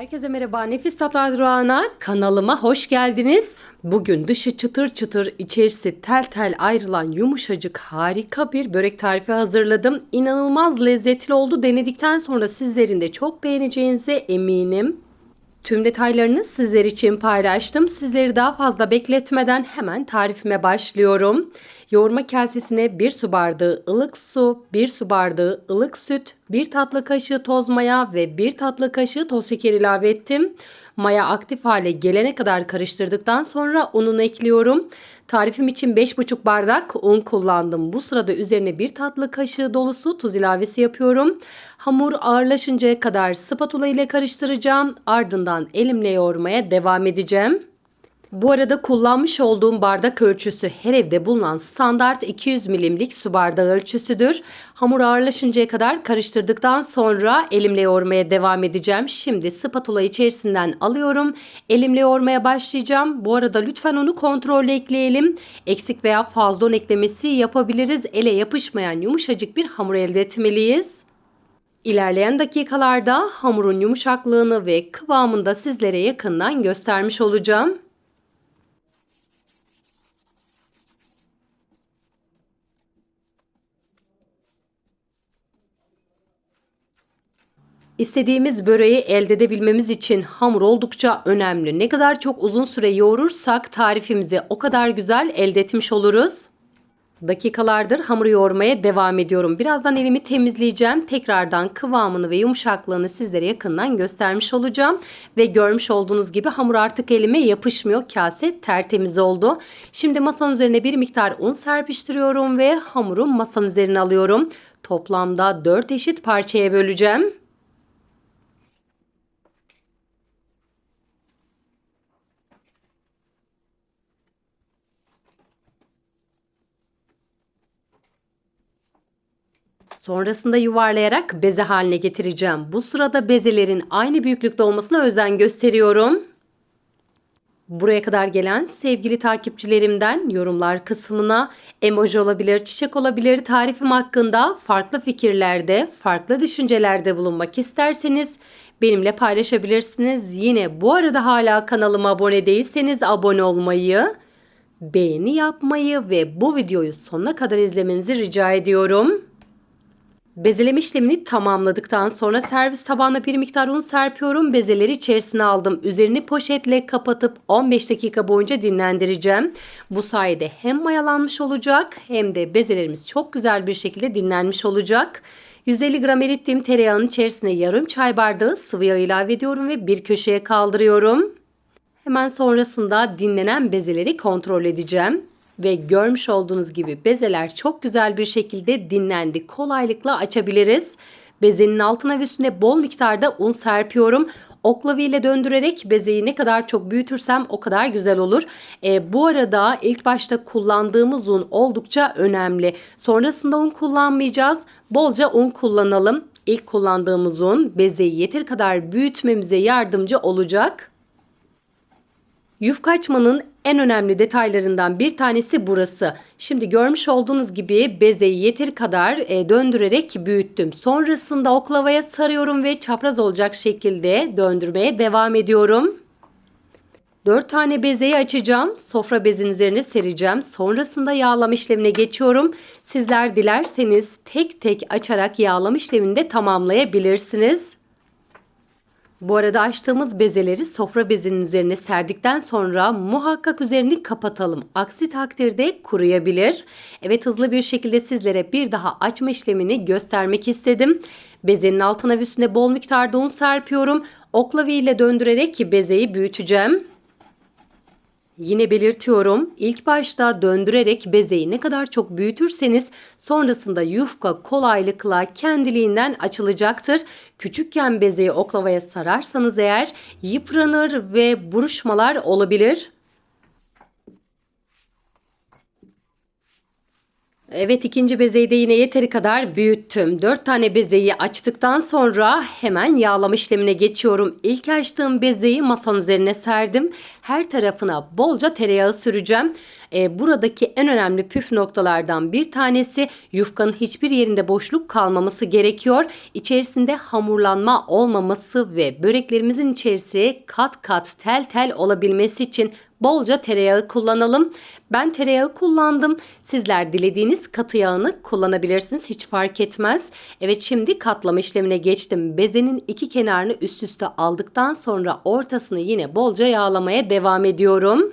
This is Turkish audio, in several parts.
Herkese merhaba. Nefis Tatlar Durağı'na kanalıma hoş geldiniz. Bugün dışı çıtır çıtır, içerisi tel tel ayrılan yumuşacık harika bir börek tarifi hazırladım. İnanılmaz lezzetli oldu. Denedikten sonra sizlerin de çok beğeneceğinize eminim. Tüm detaylarını sizler için paylaştım. Sizleri daha fazla bekletmeden hemen tarifime başlıyorum. Yoğurma kasesine 1 su bardağı ılık su, 1 su bardağı ılık süt, 1 tatlı kaşığı toz maya ve 1 tatlı kaşığı toz şeker ilave ettim. Maya aktif hale gelene kadar karıştırdıktan sonra ununu ekliyorum. Tarifim için 5,5 bardak un kullandım. Bu sırada üzerine 1 tatlı kaşığı dolusu tuz ilavesi yapıyorum. Hamur ağırlaşıncaya kadar spatula ile karıştıracağım. Ardından elimle yoğurmaya devam edeceğim. Bu arada kullanmış olduğum bardak ölçüsü her evde bulunan standart 200 milimlik su bardağı ölçüsüdür. Hamur ağırlaşıncaya kadar karıştırdıktan sonra elimle yoğurmaya devam edeceğim. Şimdi spatula içerisinden alıyorum. Elimle yoğurmaya başlayacağım. Bu arada lütfen onu kontrolle ekleyelim. Eksik veya fazla un eklemesi yapabiliriz. Ele yapışmayan yumuşacık bir hamur elde etmeliyiz. İlerleyen dakikalarda hamurun yumuşaklığını ve kıvamını da sizlere yakından göstermiş olacağım. İstediğimiz böreği elde edebilmemiz için hamur oldukça önemli. Ne kadar çok uzun süre yoğurursak tarifimizi o kadar güzel elde etmiş oluruz. Dakikalardır hamur yoğurmaya devam ediyorum. Birazdan elimi temizleyeceğim. Tekrardan kıvamını ve yumuşaklığını sizlere yakından göstermiş olacağım. Ve görmüş olduğunuz gibi hamur artık elime yapışmıyor. Kase tertemiz oldu. Şimdi masanın üzerine bir miktar un serpiştiriyorum ve hamuru masanın üzerine alıyorum. Toplamda 4 eşit parçaya böleceğim. Sonrasında yuvarlayarak beze haline getireceğim. Bu sırada bezelerin aynı büyüklükte olmasına özen gösteriyorum. Buraya kadar gelen sevgili takipçilerimden yorumlar kısmına emoji olabilir, çiçek olabilir tarifim hakkında farklı fikirlerde, farklı düşüncelerde bulunmak isterseniz benimle paylaşabilirsiniz. Yine bu arada hala kanalıma abone değilseniz abone olmayı, beğeni yapmayı ve bu videoyu sonuna kadar izlemenizi rica ediyorum. Bezeleme işlemini tamamladıktan sonra servis tabağına bir miktar un serpiyorum. Bezeleri içerisine aldım. Üzerini poşetle kapatıp 15 dakika boyunca dinlendireceğim. Bu sayede hem mayalanmış olacak hem de bezelerimiz çok güzel bir şekilde dinlenmiş olacak. 150 gram erittiğim tereyağının içerisine yarım çay bardağı sıvı yağ ilave ediyorum ve bir köşeye kaldırıyorum. Hemen sonrasında dinlenen bezeleri kontrol edeceğim ve görmüş olduğunuz gibi bezeler çok güzel bir şekilde dinlendi. Kolaylıkla açabiliriz. Bezenin altına ve üstüne bol miktarda un serpiyorum. Oklava ile döndürerek bezeyi ne kadar çok büyütürsem o kadar güzel olur. E, bu arada ilk başta kullandığımız un oldukça önemli. Sonrasında un kullanmayacağız. Bolca un kullanalım. İlk kullandığımız un bezeyi yeter kadar büyütmemize yardımcı olacak. Yufka açmanın en önemli detaylarından bir tanesi burası. Şimdi görmüş olduğunuz gibi bezeyi yeter kadar e, döndürerek büyüttüm. Sonrasında oklavaya sarıyorum ve çapraz olacak şekilde döndürmeye devam ediyorum. 4 tane bezeyi açacağım. Sofra bezin üzerine sereceğim. Sonrasında yağlama işlemine geçiyorum. Sizler dilerseniz tek tek açarak yağlama işlemini de tamamlayabilirsiniz. Bu arada açtığımız bezeleri sofra bezinin üzerine serdikten sonra muhakkak üzerini kapatalım. Aksi takdirde kuruyabilir. Evet hızlı bir şekilde sizlere bir daha açma işlemini göstermek istedim. Bezenin altına ve üstüne bol miktarda un serpiyorum. Oklavi ile döndürerek bezeyi büyüteceğim. Yine belirtiyorum ilk başta döndürerek bezeyi ne kadar çok büyütürseniz sonrasında yufka kolaylıkla kendiliğinden açılacaktır. Küçükken bezeyi oklavaya sararsanız eğer yıpranır ve buruşmalar olabilir. Evet ikinci bezeyi de yine yeteri kadar büyüttüm. 4 tane bezeyi açtıktan sonra hemen yağlama işlemine geçiyorum. İlk açtığım bezeyi masanın üzerine serdim. Her tarafına bolca tereyağı süreceğim. Ee, buradaki en önemli püf noktalardan bir tanesi yufkanın hiçbir yerinde boşluk kalmaması gerekiyor. İçerisinde hamurlanma olmaması ve böreklerimizin içerisi kat kat tel tel olabilmesi için bolca tereyağı kullanalım. Ben tereyağı kullandım. Sizler dilediğiniz katı yağını kullanabilirsiniz. Hiç fark etmez. Evet şimdi katlama işlemine geçtim. Bezenin iki kenarını üst üste aldıktan sonra ortasını yine bolca yağlamaya devam ediyorum.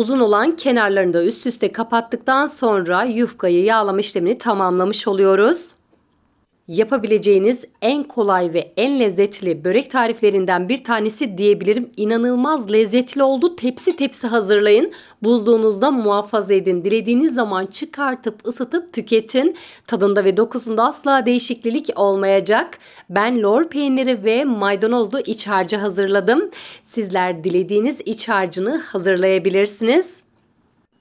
Uzun olan kenarlarını da üst üste kapattıktan sonra yufkayı yağlama işlemini tamamlamış oluyoruz yapabileceğiniz en kolay ve en lezzetli börek tariflerinden bir tanesi diyebilirim. İnanılmaz lezzetli oldu. Tepsi tepsi hazırlayın. Buzluğunuzda muhafaza edin. Dilediğiniz zaman çıkartıp ısıtıp tüketin. Tadında ve dokusunda asla değişiklik olmayacak. Ben lor peyniri ve maydanozlu iç harcı hazırladım. Sizler dilediğiniz iç harcını hazırlayabilirsiniz.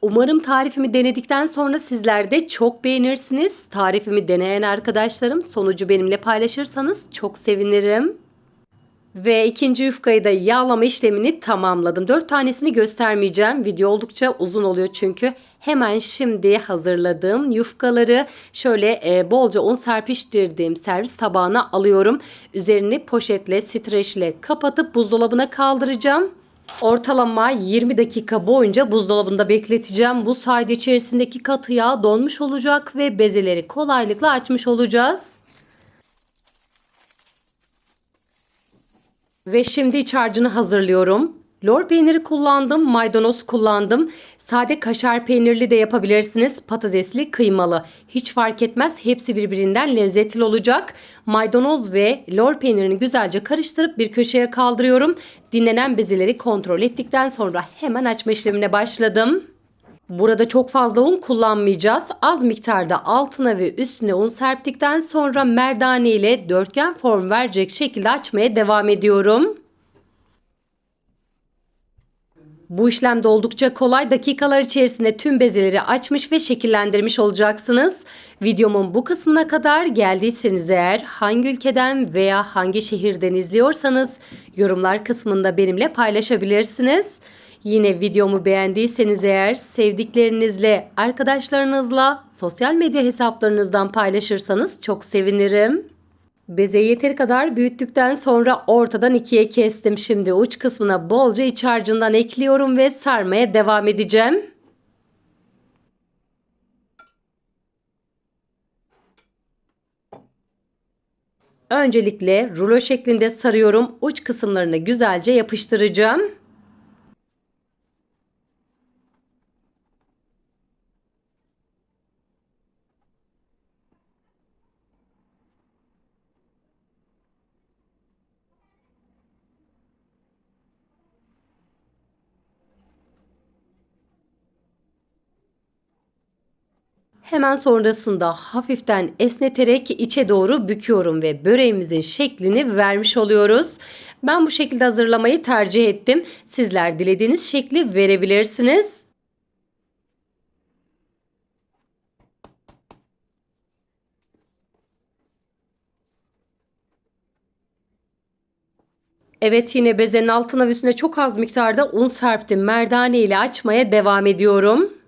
Umarım tarifimi denedikten sonra sizler de çok beğenirsiniz. Tarifimi deneyen arkadaşlarım sonucu benimle paylaşırsanız çok sevinirim. Ve ikinci yufkayı da yağlama işlemini tamamladım. 4 tanesini göstermeyeceğim. Video oldukça uzun oluyor çünkü. Hemen şimdi hazırladığım yufkaları şöyle e, bolca un serpiştirdiğim servis tabağına alıyorum. Üzerini poşetle, streçle kapatıp buzdolabına kaldıracağım. Ortalama 20 dakika boyunca buzdolabında bekleteceğim. Bu sayede içerisindeki katı yağ donmuş olacak ve bezeleri kolaylıkla açmış olacağız. Ve şimdi iç harcını hazırlıyorum. Lor peyniri kullandım, maydanoz kullandım. Sade kaşar peynirli de yapabilirsiniz. Patatesli, kıymalı. Hiç fark etmez. Hepsi birbirinden lezzetli olacak. Maydanoz ve lor peynirini güzelce karıştırıp bir köşeye kaldırıyorum. Dinlenen bezeleri kontrol ettikten sonra hemen açma işlemine başladım. Burada çok fazla un kullanmayacağız. Az miktarda altına ve üstüne un serptikten sonra merdane ile dörtgen form verecek şekilde açmaya devam ediyorum. Bu işlem de oldukça kolay. Dakikalar içerisinde tüm bezeleri açmış ve şekillendirmiş olacaksınız. Videomun bu kısmına kadar geldiyseniz eğer hangi ülkeden veya hangi şehirden izliyorsanız yorumlar kısmında benimle paylaşabilirsiniz. Yine videomu beğendiyseniz eğer sevdiklerinizle, arkadaşlarınızla, sosyal medya hesaplarınızdan paylaşırsanız çok sevinirim. Bezeyi yeteri kadar büyüttükten sonra ortadan ikiye kestim. Şimdi uç kısmına bolca iç harcından ekliyorum ve sarmaya devam edeceğim. Öncelikle rulo şeklinde sarıyorum. Uç kısımlarını güzelce yapıştıracağım. Hemen sonrasında hafiften esneterek içe doğru büküyorum ve böreğimizin şeklini vermiş oluyoruz. Ben bu şekilde hazırlamayı tercih ettim. Sizler dilediğiniz şekli verebilirsiniz. Evet yine bezenin altına ve üstüne çok az miktarda un serptim. Merdane ile açmaya devam ediyorum.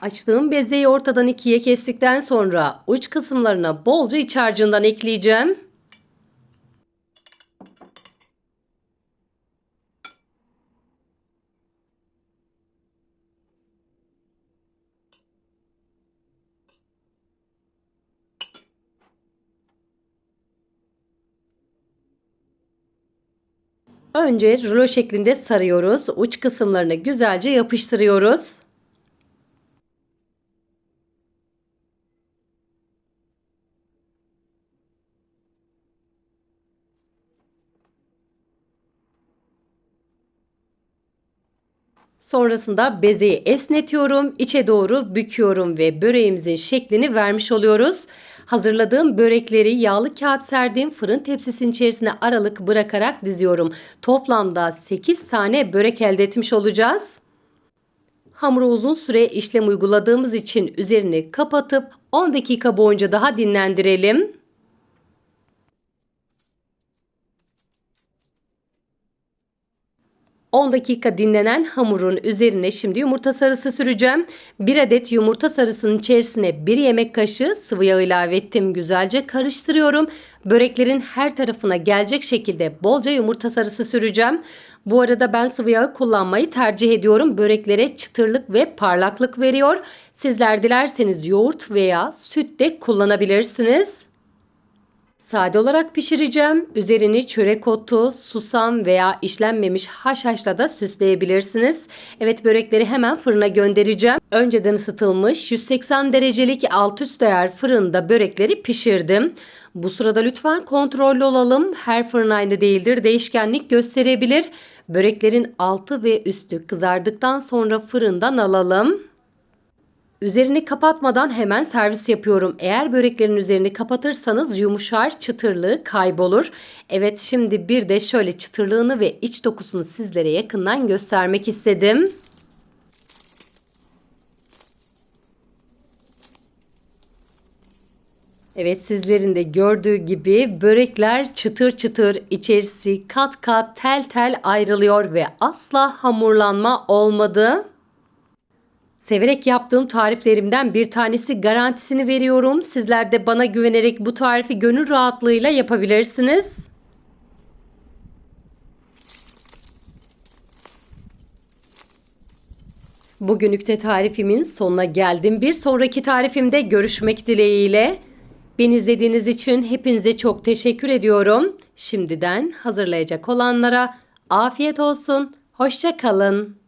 Açtığım bezeyi ortadan ikiye kestikten sonra uç kısımlarına bolca iç harcından ekleyeceğim. Önce rulo şeklinde sarıyoruz. Uç kısımlarını güzelce yapıştırıyoruz. Sonrasında bezeyi esnetiyorum, içe doğru büküyorum ve böreğimizin şeklini vermiş oluyoruz. Hazırladığım börekleri yağlı kağıt serdiğim fırın tepsisinin içerisine aralık bırakarak diziyorum. Toplamda 8 tane börek elde etmiş olacağız. Hamura uzun süre işlem uyguladığımız için üzerini kapatıp 10 dakika boyunca daha dinlendirelim. 10 dakika dinlenen hamurun üzerine şimdi yumurta sarısı süreceğim. 1 adet yumurta sarısının içerisine 1 yemek kaşığı sıvı yağ ilave ettim. Güzelce karıştırıyorum. Böreklerin her tarafına gelecek şekilde bolca yumurta sarısı süreceğim. Bu arada ben sıvı yağı kullanmayı tercih ediyorum. Böreklere çıtırlık ve parlaklık veriyor. Sizler dilerseniz yoğurt veya süt de kullanabilirsiniz. Sade olarak pişireceğim. Üzerini çörek otu, susam veya işlenmemiş haşhaşla da süsleyebilirsiniz. Evet börekleri hemen fırına göndereceğim. Önceden ısıtılmış 180 derecelik alt üst ayar fırında börekleri pişirdim. Bu sırada lütfen kontrollü olalım. Her fırın aynı değildir. Değişkenlik gösterebilir. Böreklerin altı ve üstü kızardıktan sonra fırından alalım. Üzerini kapatmadan hemen servis yapıyorum. Eğer böreklerin üzerini kapatırsanız yumuşar, çıtırlığı kaybolur. Evet şimdi bir de şöyle çıtırlığını ve iç dokusunu sizlere yakından göstermek istedim. Evet sizlerin de gördüğü gibi börekler çıtır çıtır içerisi kat kat tel tel ayrılıyor ve asla hamurlanma olmadı. Severek yaptığım tariflerimden bir tanesi garantisini veriyorum. Sizler de bana güvenerek bu tarifi gönül rahatlığıyla yapabilirsiniz. Bugünlük de tarifimin sonuna geldim. Bir sonraki tarifimde görüşmek dileğiyle. Beni izlediğiniz için hepinize çok teşekkür ediyorum. Şimdiden hazırlayacak olanlara afiyet olsun. Hoşça kalın.